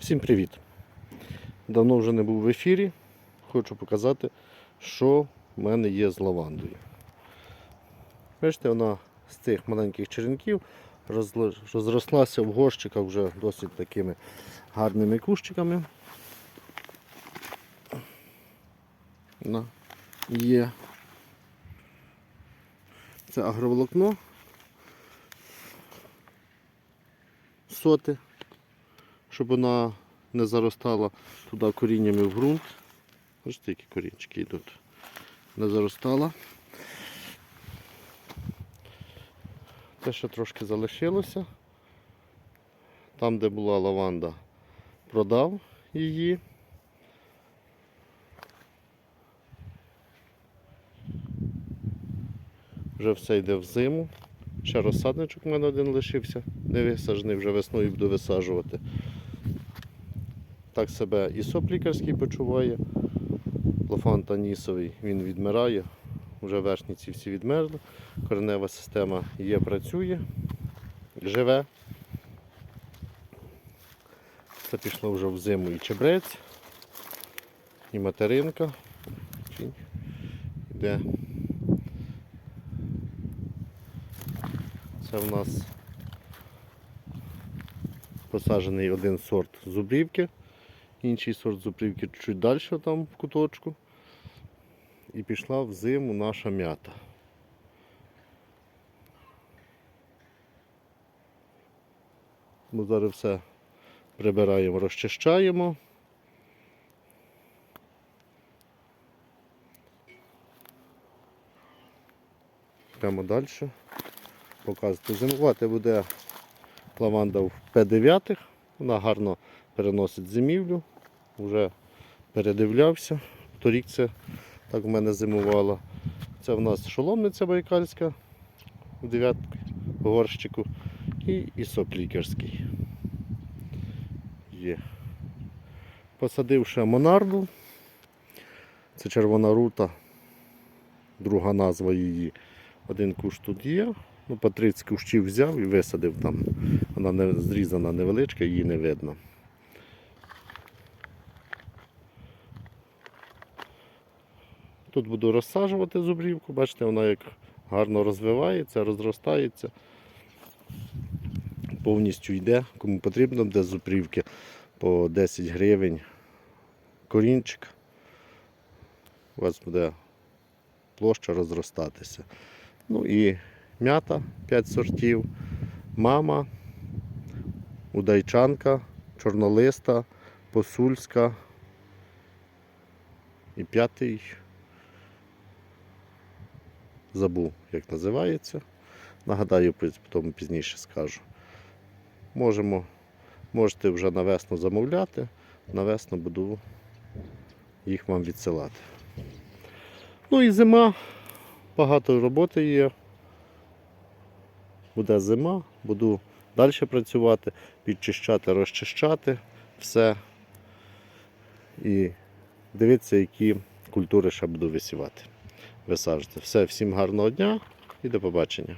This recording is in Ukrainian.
Всім привіт! Давно вже не був в ефірі. Хочу показати, що в мене є з лавандою. Бачите, вона з цих маленьких черенків розрослася в горщиках вже досить такими гарними кущиками. Вона є. Це агроволокно. Соти щоб вона не заростала туди коріннями в ґрунт. Ось такі корінчики йдуть. Не заростала. Те, що трошки залишилося. Там, де була лаванда, продав її. Вже все йде в зиму. Ще розсадничок у мене один лишився, не висаджений, вже весною буду висаджувати. Так себе і соп лікарський почуває. Лофант анісовий він відмирає. Вже верхні ці всі відмерзли. Коренева система є, працює, живе. Це пішло вже в зиму і чебрець, і материнка. Іде. Це в нас посаджений один сорт зубрівки, інший сорт зубрівки чуть далі там в куточку. І пішла в зиму наша м'ята. Ми зараз все прибираємо, розчищаємо. Йдемо далі. Показувати. Зимувати буде лаванда в П9. Вона гарно переносить зимівлю. Вже передивлявся. Торік це так в мене зимувало. Це в нас шоломниця байкальська в 9 горщику і ісоп лікарський. Є. Посадив ще монарду. Це червона рута, друга назва її. Один куш тут є. Ну, по 30 кущів взяв і висадив там. Вона не зрізана невеличка, її не видно. Тут буду розсаджувати зубрівку, бачите, вона як гарно розвивається, розростається. Повністю йде, кому потрібно, де зубрівки по 10 гривень. Корінчик. У вас буде площа розростатися. Ну і м'ята 5 сортів, мама, удайчанка, чорнолиста, посульська і п'ятий забув, як називається. Нагадаю, потім пізніше скажу. Можемо, можете вже на весну замовляти, на весну буду їх вам відсилати. Ну і зима, багато роботи є. Буде зима, буду далі працювати, підчищати, розчищати все. І дивитися, які культури ще буду висівати. Висаджувати. Все, всім гарного дня і до побачення.